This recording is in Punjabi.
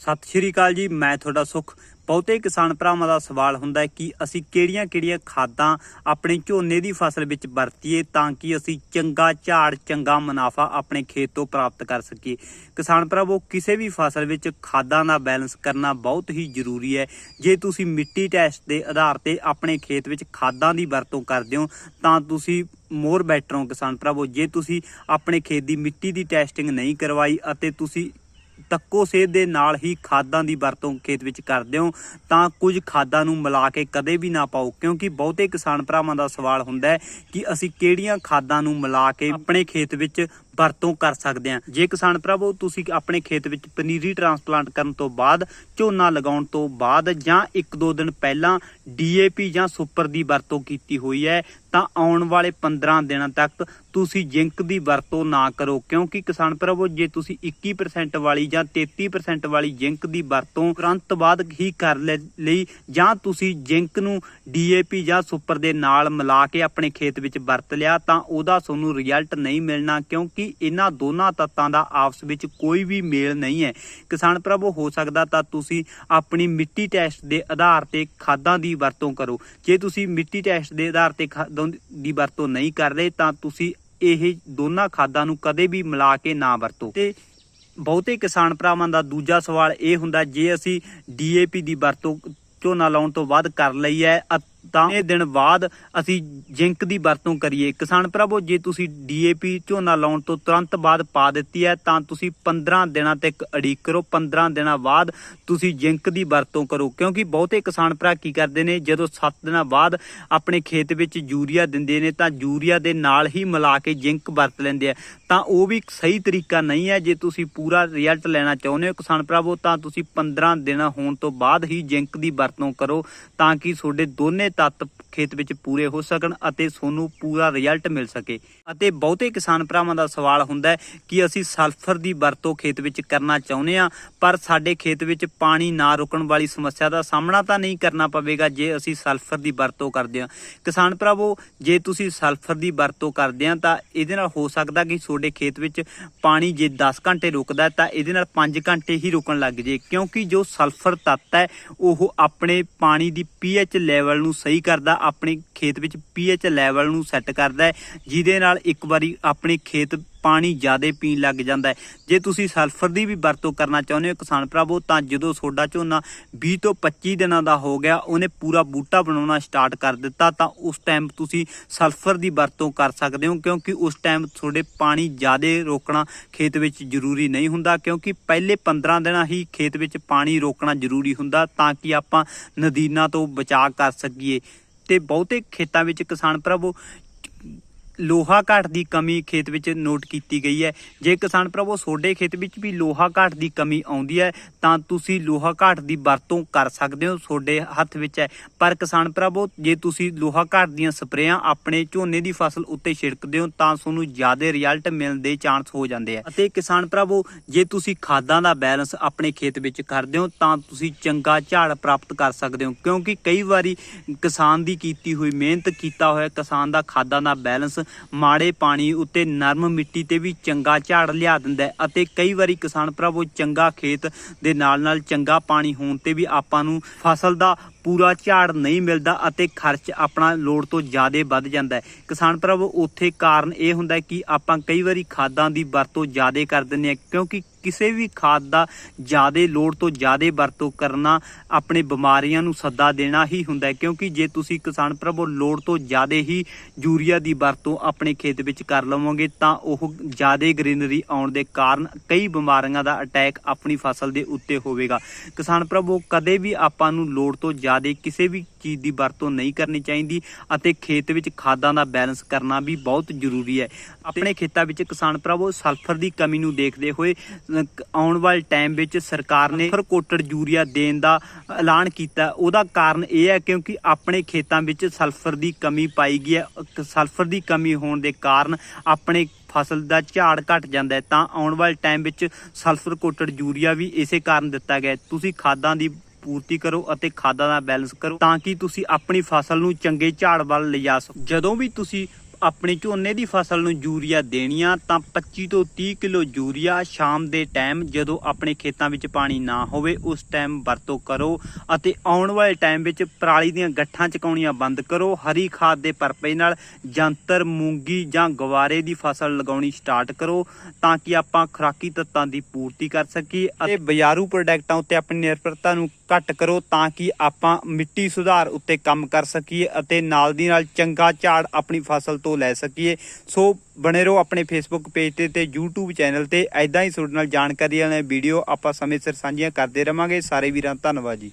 ਸਤਿ ਸ਼੍ਰੀ ਅਕਾਲ ਜੀ, ਮੈਂ ਤੁਹਾਡਾ ਸੁਖ। ਬਹੁਤੇ ਕਿਸਾਨ ਭਰਾਵਾਂ ਦਾ ਸਵਾਲ ਹੁੰਦਾ ਹੈ ਕਿ ਅਸੀਂ ਕਿਹੜੀਆਂ-ਕਿਹੜੀਆਂ ਖਾਦਾਂ ਆਪਣੇ ਝੋਨੇ ਦੀ ਫਸਲ ਵਿੱਚ ਵਰਤੀਏ ਤਾਂ ਕਿ ਅਸੀਂ ਚੰਗਾ ਝਾੜ, ਚੰਗਾ ਮੁਨਾਫਾ ਆਪਣੇ ਖੇਤ ਤੋਂ ਪ੍ਰਾਪਤ ਕਰ ਸਕੀਏ। ਕਿਸਾਨ ਭਰਾਵੋ, ਕਿਸੇ ਵੀ ਫਸਲ ਵਿੱਚ ਖਾਦਾਂ ਦਾ ਬੈਲੈਂਸ ਕਰਨਾ ਬਹੁਤ ਹੀ ਜ਼ਰੂਰੀ ਹੈ। ਜੇ ਤੁਸੀਂ ਮਿੱਟੀ ਟੈਸਟ ਦੇ ਆਧਾਰ ਤੇ ਆਪਣੇ ਖੇਤ ਵਿੱਚ ਖਾਦਾਂ ਦੀ ਵਰਤੋਂ ਕਰਦੇ ਹੋ, ਤਾਂ ਤੁਸੀਂ ਮੋਰ ਬੈਟਰ ਹੋ ਕਿਸਾਨ ਭਰਾਵੋ। ਜੇ ਤੁਸੀਂ ਆਪਣੇ ਖੇਤ ਦੀ ਮਿੱਟੀ ਦੀ ਟੈਸਟਿੰਗ ਨਹੀਂ ਕਰਵਾਈ ਅਤੇ ਤੁਸੀਂ ਤੱਕੋ ਸੇਧ ਦੇ ਨਾਲ ਹੀ ਖਾਦਾਂ ਦੀ ਵਰਤੋਂ ਖੇਤ ਵਿੱਚ ਕਰਦੇ ਹੋ ਤਾਂ ਕੁਝ ਖਾਦਾਂ ਨੂੰ ਮਿਲਾ ਕੇ ਕਦੇ ਵੀ ਨਾ ਪਾਓ ਕਿਉਂਕਿ ਬਹੁਤੇ ਕਿਸਾਨ ਭਰਾਵਾਂ ਦਾ ਸਵਾਲ ਹੁੰਦਾ ਹੈ ਕਿ ਅਸੀਂ ਕਿਹੜੀਆਂ ਖਾਦਾਂ ਨੂੰ ਮਿਲਾ ਕੇ ਆਪਣੇ ਖੇਤ ਵਿੱਚ ਵਰਤੋਂ ਕਰ ਸਕਦੇ ਹਾਂ। ਜੇ ਕਿਸਾਨ ਭਰਾਵੋ ਤੁਸੀਂ ਆਪਣੇ ਖੇਤ ਵਿੱਚ ਪਨੀਰੀ ਟ੍ਰਾਂਸਪਲਾਂਟ ਕਰਨ ਤੋਂ ਬਾਅਦ ਝੋਨਾ ਲਗਾਉਣ ਤੋਂ ਬਾਅਦ ਜਾਂ 1-2 ਦਿਨ ਪਹਿਲਾਂ ਡੀਏਪੀ ਜਾਂ ਸੁਪਰ ਦੀ ਵਰਤੋਂ ਕੀਤੀ ਹੋਈ ਹੈ, ਤਾਂ ਆਉਣ ਵਾਲੇ 15 ਦਿਨਾਂ ਤੱਕ ਤੁਸੀਂ ਜਿੰਕ ਦੀ ਵਰਤੋਂ ਨਾ ਕਰੋ। ਕਿਉਂਕਿ ਕਿਸਾਨ ਭਰਾਵੋ ਜੇ ਤੁਸੀਂ 21% ਵਾਲੀ ਜਾਂ 33% ਵਾਲੀ ਜਿੰਕ ਦੀ ਵਰਤੋਂ ਤੁਰੰਤ ਬਾਅਦ ਹੀ ਕਰ ਲੈ- ਲਈ ਜਾਂ ਤੁਸੀਂ ਜਿੰਕ ਨੂੰ ਡੀਏਪੀ ਜਾਂ ਸੁਪਰ ਦੇ ਨਾਲ ਮਿਲਾ ਕੇ ਆਪਣੇ ਖੇਤ ਵਿੱਚ ਵਰਤ ਲਿਆ, ਤਾਂ ਉਹਦਾ ਤੁਹਾਨੂੰ ਰਿਜ਼ਲਟ ਨਹੀਂ ਮਿਲਣਾ। ਕਿਉਂਕਿ ਇਹਨਾਂ ਦੋਨਾਂ ਤੱਤਾਂ ਦਾ ਆਪਸ ਵਿੱਚ ਕੋਈ ਵੀ ਮੇਲ ਨਹੀਂ ਹੈ। ਕਿਸਾਨ ਭਰਾਵੋ ਹੋ ਸਕਦਾ ਤਾਂ ਤੁਸੀਂ ਆਪਣੀ ਮਿੱਟੀ ਟੈਸਟ ਦੇ ਆਧਾਰ ਤੇ ਖਾਦਾਂ ਦੀ ਵਰਤੋਂ ਕਰੋ। ਜੇ ਤੁਸੀਂ ਮਿੱਟੀ ਟੈਸਟ ਦੇ ਆਧਾਰ ਤੇ ਖਾਦਾਂ ਦੀ ਵਰਤੋਂ ਨਹੀਂ ਕਰ ਰਹੇ ਤਾਂ ਤੁਸੀਂ ਇਹ ਦੋਨਾਂ ਖਾਦਾਂ ਨੂੰ ਕਦੇ ਵੀ ਮਿਲਾ ਕੇ ਨਾ ਵਰਤੋ। ਤੇ ਬਹੁਤੇ ਕਿਸਾਨ ਭਰਾਵਾਂ ਦਾ ਦੂਜਾ ਸਵਾਲ ਇਹ ਹੁੰਦਾ, ਜੇ ਅਸੀਂ ਡੀਏਪੀ ਦੀ ਵਰਤੋਂ ਝੋਨਾ ਲਾਉਣ ਤੋਂ ਬਾਅਦ ਕਰ ਲਈ ਹੈ ਤਾਂ ਇਹ ਦਿਨ ਬਾਅਦ ਅਸੀਂ ਜਿੰਕ ਦੀ ਵਰਤੋਂ ਕਰੀਏ। ਕਿਸਾਨ ਭਰਾਵੋ, ਜੇ ਤੁਸੀਂ ਡੀਏਪੀ ਝੋਨਾ ਲਾਉਣ ਤੋਂ ਤੁਰੰਤ ਬਾਅਦ ਪਾ ਦਿੱਤੀ ਹੈ, ਤਾਂ ਤੁਸੀਂ 15 ਦਿਨਾਂ ਤੱਕ ਅੜੀਕ ਕਰੋ। 15 ਦਿਨਾਂ ਬਾਅਦ ਤੁਸੀਂ ਜਿੰਕ ਦੀ ਵਰਤੋਂ ਕਰੋ। ਕਿਉਂਕਿ ਬਹੁਤੇ ਕਿਸਾਨ ਭਰਾ ਕੀ ਕਰਦੇ ਨੇ, ਜਦੋਂ 7 ਦਿਨਾਂ ਬਾਅਦ ਆਪਣੇ ਖੇਤ ਵਿੱਚ ਯੂਰੀਆ ਦਿੰਦੇ ਨੇ, ਤਾਂ ਯੂਰੀਆ ਦੇ ਨਾਲ ਹੀ ਮਿਲਾ ਕੇ ਜਿੰਕ ਵਰਤ ਲੈਂਦੇ ਆ। ਤਾਂ ਉਹ ਵੀ ਸਹੀ ਤਰੀਕਾ ਨਹੀਂ ਹੈ। ਜੇ ਤੁਸੀਂ ਪੂਰਾ ਰਿਜ਼ਲਟ ਲੈਣਾ ਚਾਹੁੰਦੇ ਹੋ ਕਿਸਾਨ ਭਰਾਵੋ, ਤਾਂ ਤੁਸੀਂ 15 ਦਿਨ ਹੋਣ ਤੋਂ ਬਾਅਦ ਹੀ ਜਿੰਕ ਦੀ ਵਰਤੋਂ ਕਰੋ, ਤਾਂ ਕਿ ਤੁਹਾਡੇ ਦੋਨੇ ਤੱਤ ਖੇਤ ਵਿੱਚ ਪੂਰੇ ਹੋ ਸਕਣ ਅਤੇ ਤੁਹਾਨੂੰ ਪੂਰਾ ਰਿਜ਼ਲਟ ਮਿਲ ਸਕੇ। ਅਤੇ ਬਹੁਤੇ ਕਿਸਾਨ ਭਰਾਵਾਂ ਦਾ ਸਵਾਲ ਹੁੰਦਾ ਹੈ ਕਿ ਅਸੀਂ ਸਲਫਰ ਦੀ ਵਰਤੋਂ ਖੇਤ ਵਿੱਚ ਕਰਨਾ ਚਾਹੁੰਦੇ ਹਾਂ, ਪਰ ਸਾਡੇ ਖੇਤ ਵਿੱਚ ਪਾਣੀ ਨਾ ਰੁਕਣ ਵਾਲੀ ਸਮੱਸਿਆ ਦਾ ਸਾਹਮਣਾ ਤਾਂ ਨਹੀਂ ਕਰਨਾ ਪਵੇਗਾ ਜੇ ਅਸੀਂ ਸਲਫਰ ਦੀ ਵਰਤੋਂ ਕਰਦੇ ਹਾਂ। ਕਿਸਾਨ ਭਰਾਵੋ, ਜੇ ਤੁਸੀਂ ਸਲਫਰ ਦੀ ਵਰਤੋਂ ਕਰਦੇ ਹਾਂ ਤਾਂ ਇਹਦੇ ਨਾਲ ਹੋ ਸਕਦਾ ਕਿ ਤੁਹਾਡੇ ਖੇਤ ਵਿੱਚ ਪਾਣੀ ਜੇ 10 ਘੰਟੇ ਰੁਕਦਾ ਤਾਂ ਇਹਦੇ ਨਾਲ 5 ਘੰਟੇ ਹੀ ਰੁਕਣ ਲੱਗ ਜੇ ਕਿਉਂਕਿ ਜੋ ਸਲਫਰ ਤੱਤ ਹੈ, ਉਹ ਆਪਣੇ ਪਾਣੀ ਦੀ ਪੀਐਚ ਲੈਵਲ ਨੂੰ ਸਹੀ ਕਰਦਾ, ਆਪਣੇ ਖੇਤ ਵਿੱਚ ਪੀਐਚ ਲੈਵਲ ਨੂੰ ਸੈੱਟ ਕਰਦਾ ਹੈ, ਜਿਹਦੇ ਨਾਲ ਇੱਕ ਵਾਰੀ ਆਪਣੇ ਖੇਤ ਪਾਣੀ ਜ਼ਿਆਦਾ ਪੀਣ ਲੱਗ ਜਾਂਦਾ ਹੈ। ਜੇ ਤੁਸੀਂ ਸਲਫਰ ਦੀ ਵੀ ਵਰਤੋਂ ਕਰਨਾ ਚਾਹੁੰਦੇ ਹੋ ਕਿਸਾਨ ਭਰਾਵੋ, ਤਾਂ ਜਦੋਂ ਤੁਹਾਡਾ ਝੋਨਾ 20 ਤੋਂ 25 ਦਿਨਾਂ ਦਾ ਹੋ ਗਿਆ, ਉਹਨੇ ਪੂਰਾ ਬੂਟਾ ਬਣਾਉਣਾ ਸਟਾਰਟ ਕਰ ਦਿੱਤਾ, ਤਾਂ ਉਸ ਟਾਈਮ ਤੁਸੀਂ ਸਲਫਰ ਦੀ ਵਰਤੋਂ ਕਰ ਸਕਦੇ ਹੋ, ਕਿਉਂਕਿ ਉਸ ਟਾਈਮ ਤੁਹਾਡੇ ਪਾਣੀ ਜ਼ਿਆਦਾ ਰੋਕਣਾ ਖੇਤ ਵਿੱਚ ਜ਼ਰੂਰੀ ਨਹੀਂ ਹੁੰਦਾ, ਕਿਉਂਕਿ ਪਹਿਲੇ 15 ਦਿਨਾਂ ਹੀ ਖੇਤ ਵਿੱਚ ਪਾਣੀ ਰੋਕਣਾ ਜ਼ਰੂਰੀ ਹੁੰਦਾ, ਤਾਂ ਕਿ ਆਪਾਂ ਨਦੀਨਾਂ ਤੋਂ ਬਚਾਅ ਕਰ ਸਕੀਏ। ਤੇ ਬਹੁਤੇ ਖੇਤਾਂ ਵਿੱਚ ਕਿਸਾਨ ਭਰਾਵੋ ਲੋਹਾ ਘਾਟ ਦੀ ਕਮੀ ਖੇਤ ਵਿੱਚ ਨੋਟ ਕੀਤੀ ਗਈ ਹੈ। ਜੇ ਕਿਸਾਨ ਭਰਾਵੋ, ਤੁਹਾਡੇ ਖੇਤ ਵਿੱਚ ਵੀ ਲੋਹਾ ਘਾਟ ਦੀ ਕਮੀ ਆਉਂਦੀ ਹੈ, ਤਾਂ ਤੁਸੀਂ ਲੋਹਾ ਘਾਟ ਦੀ ਵਰਤੋਂ ਕਰ ਸਕਦੇ ਹੋ, ਤੁਹਾਡੇ ਹੱਥ ਵਿੱਚ ਹੈ। ਪਰ ਕਿਸਾਨ ਭਰਾਵੋ, ਜੇ ਤੁਸੀਂ ਲੋਹਾ ਘਾਟ ਦੀਆਂ ਸਪਰੇਆਂ ਆਪਣੇ ਝੋਨੇ ਦੀ ਫਸਲ ਉੱਤੇ ਛਿੜਕਦੇ ਹੋ, ਤਾਂ ਤੁਹਾਨੂੰ ਜ਼ਿਆਦਾ ਰਿਜ਼ਲਟ ਮਿਲਣ ਦੇ ਚਾਂਸ ਹੋ ਜਾਂਦੇ ਆ ਅਤੇ ਕਿਸਾਨ ਭਰਾਵੋ, ਜੇ ਤੁਸੀਂ ਖਾਦਾਂ ਦਾ ਬੈਲੈਂਸ ਆਪਣੇ ਖੇਤ ਵਿੱਚ ਕਰਦੇ ਹੋ, ਤਾਂ ਤੁਸੀਂ ਚੰਗਾ ਝਾੜ ਪ੍ਰਾਪਤ ਕਰ ਸਕਦੇ ਹੋ। ਕਿਉਂਕਿ ਕਈ ਵਾਰੀ ਕਿਸਾਨ ਦੀ ਕੀਤੀ ਹੋਈ ਮਿਹਨਤ, ਕੀਤਾ ਹੋਇਆ ਕਿਸਾਨ ਦਾ ਖਾਦਾਂ ਦਾ ਬੈਲੈਂਸ ਮਾੜੇ ਪਾਣੀ ਉੱਤੇ ਨਰਮ ਮਿੱਟੀ ਤੇ ਵੀ ਚੰਗਾ ਝਾੜ ਲਿਆ ਦਿੰਦਾ ਅਤੇ ਕਈ ਵਾਰੀ ਕਿਸਾਨ ਭਰਾਵੋ ਚੰਗਾ ਖੇਤ ਦੇ ਨਾਲ ਨਾਲ ਚੰਗਾ ਪਾਣੀ ਹੋਣ ਤੇ ਵੀ ਆਪਾਂ ਨੂੰ ਫਸਲ ਦਾ ਪੂਰਾ ਝਾੜ ਨਹੀਂ ਮਿਲਦਾ ਅਤੇ ਖਰਚ ਆਪਣਾ ਲੋੜ ਤੋਂ ਜ਼ਿਆਦਾ ਵੱਧ ਜਾਂਦਾ ਹੈ। ਕਿਸਾਨ ਭਰਾਵੋ ਉੱਥੇ ਕਾਰਨ ਇਹ ਹੁੰਦਾ ਕਿ ਆਪਾਂ ਕਈ ਵਾਰੀ ਖਾਦਾਂ ਦੀ ਵਰਤੋਂ ਜ਼ਿਆਦਾ ਕਰ ਦਿੰਦੇ ਹਾਂ ਕਿਉਂਕਿ ਕਿਸੇ ਵੀ ਖਾਦ ਦਾ ਜ਼ਿਆਦਾ ਲੋੜ ਤੋਂ ਜ਼ਿਆਦਾ ਵਰਤੋਂ ਕਰਨਾ ਆਪਣੇ ਬਿਮਾਰੀਆਂ ਨੂੰ ਸੱਦਾ ਦੇਣਾ ਹੀ ਹੁੰਦਾ ਕਿਉਂਕਿ ਜੇ ਤੁਸੀਂ ਕਿਸਾਨ ਭਰਾਵੋ ਲੋੜ ਤੋਂ ਜ਼ਿਆਦਾ ਹੀ ਯੂਰੀਆ ਦੀ ਵਰਤੋਂ ਆਪਣੇ ਖੇਤ ਵਿੱਚ ਕਰ ਲਵੋਗੇ, ਤਾਂ ਉਹ ਜ਼ਿਆਦਾ ਗ੍ਰੀਨਰੀ ਆਉਣ ਦੇ ਕਾਰਨ ਕਈ ਬਿਮਾਰੀਆਂ ਦਾ ਅਟੈਕ ਆਪਣੀ ਫਸਲ ਦੇ ਉੱਤੇ ਹੋਵੇਗਾ। ਕਿਸਾਨ ਭਰਾਵੋ ਕਦੇ ਵੀ ਆਪਾਂ ਨੂੰ ਲੋੜ ਤੋਂ ਜ਼ਿਆਦਾ ਕਿਸੇ ਵੀ ਚੀਜ਼ ਦੀ ਵਰਤੋਂ ਨਹੀਂ ਕਰਨੀ ਚਾਹੀਦੀ ਅਤੇ ਖੇਤ ਵਿੱਚ ਖਾਦਾਂ ਦਾ ਬੈਲੈਂਸ ਕਰਨਾ ਵੀ ਬਹੁਤ ਜ਼ਰੂਰੀ ਹੈ। ਆਪਣੇ ਖੇਤਾਂ ਵਿੱਚ ਕਿਸਾਨ ਭਰਾਵੋ ਸਲਫਰ ਦੀ ਕਮੀ ਨੂੰ ਦੇਖਦੇ ਹੋਏ ਆਉਣ ਵਾਲੇ ਟਾਈਮ ਵਿੱਚ ਸਰਕਾਰ ਨੇ ਕੋਟਡ ਯੂਰੀਆ ਦੇਣ ਦਾ ਐਲਾਨ ਕੀਤਾ। ਉਹਦਾ ਕਾਰਨ ਇਹ ਹੈ ਕਿਉਂਕਿ ਆਪਣੇ ਖੇਤਾਂ ਵਿੱਚ ਸਲਫਰ ਦੀ ਕਮੀ ਪਾਈ ਗਈ ਹੈ। ਸਲਫਰ ਦੀ ਕਮੀ ਹੋਣ ਦੇ ਕਾਰਨ ਆਪਣੇ ਫਸਲ ਦਾ ਝਾੜ ਘਟ ਜਾਂਦਾ ਹੈ। ਤਾਂ ਆਉਣ ਵਾਲੇ ਟਾਈਮ ਵਿੱਚ ਸਲਫਰ ਕੋਟਡ ਯੂਰੀਆ ਵੀ ਇਸੇ ਕਾਰਨ ਦਿੱਤਾ ਗਿਆ ਤੁਸੀਂ ਖਾਦਾਂ ਦੀ ਪੂਰਤੀ ਕਰੋ ਅਤੇ ਖਾਦਾਂ ਦਾ ਬੈਲੈਂਸ ਕਰੋ ਤਾਂ ਕਿ ਤੁਸੀਂ ਆਪਣੀ ਫਸਲ ਨੂੰ ਚੰਗੇ ਝਾੜ ਵੱਲ ਲਿਜਾ ਸਕੋ। ਜਦੋਂ ਵੀ ਤੁਸੀਂ ਆਪਣੀ ਝੋਨੇ ਦੀ ਫਸਲ ਨੂੰ ਯੂਰੀਆ ਦੇਣੀ ਆ ਤਾਂ 25 ਤੋਂ 30 ਕਿਲੋ ਯੂਰੀਆ ਸ਼ਾਮ ਦੇ ਟਾਈਮ ਜਦੋਂ ਆਪਣੇ ਖੇਤਾਂ ਵਿੱਚ ਪਾਣੀ ਨਾ ਹੋਵੇ, ਉਸ ਟਾਈਮ ਵਰਤੋਂ ਕਰੋ ਅਤੇ ਆਉਣ ਵਾਲੇ ਟਾਈਮ ਵਿੱਚ ਪਰਾਲੀ ਦੀਆਂ ਗੱਠਾਂ ਚਕਾਉਣੀਆਂ ਬੰਦ ਕਰੋ। ਹਰੀ ਖਾਦ ਦੇ ਪਰਪੇ ਨਾਲ ਜੰਤਰ, ਮੂੰਗੀ ਜਾਂ ਗਵਾਰੇ ਦੀ ਫਸਲ ਲਗਾਉਣੀ ਸਟਾਰਟ ਕਰੋ ਤਾਂ ਕਿ ਆਪਾਂ ਖੁਰਾਕੀ ਤੱਤਾਂ ਦੀ ਪੂਰਤੀ ਕਰ ਸਕੀਏ ਅਤੇ ਬਾਜ਼ਾਰੂ ਪ੍ਰੋਡਕਟਾਂ ਉੱਤੇ ਆਪਣੀ ਨਿਰਭਰਤਾ ਨੂੰ ਘੱਟ ਕਰੋ ਤਾਂ ਕਿ ਆਪਾਂ ਮਿੱਟੀ ਸੁਧਾਰ ਉੱਤੇ ਕੰਮ ਕਰ ਸਕੀਏ ਅਤੇ ਨਾਲ ਦੀ ਨਾਲ ਚੰਗਾ ਝਾੜ ਆਪਣੀ ਫਸਲ ਤੋਂ ਲੈ ਸਕੀਏ। ਸੋ ਬਣੇ ਰਹੋ ਆਪਣੇ ਫੇਸਬੁੱਕ ਪੇਜ ਤੇ ਤੇ YouTube ਚੈਨਲ ਤੇ। ਐਦਾਂ ਹੀ ਤੁਹਾਡੇ ਨਾਲ ਜਾਣਕਾਰੀ ਵਾਲੀਆਂ ਵੀਡੀਓ ਆਪਾਂ ਸਮੇਂ ਸਿਰ ਸਾਂਝੀਆਂ ਕਰਦੇ ਰਵਾਂਗੇ। ਸਾਰੇ ਵੀਰਾਂ ਧੰਨਵਾਦ ਜੀ।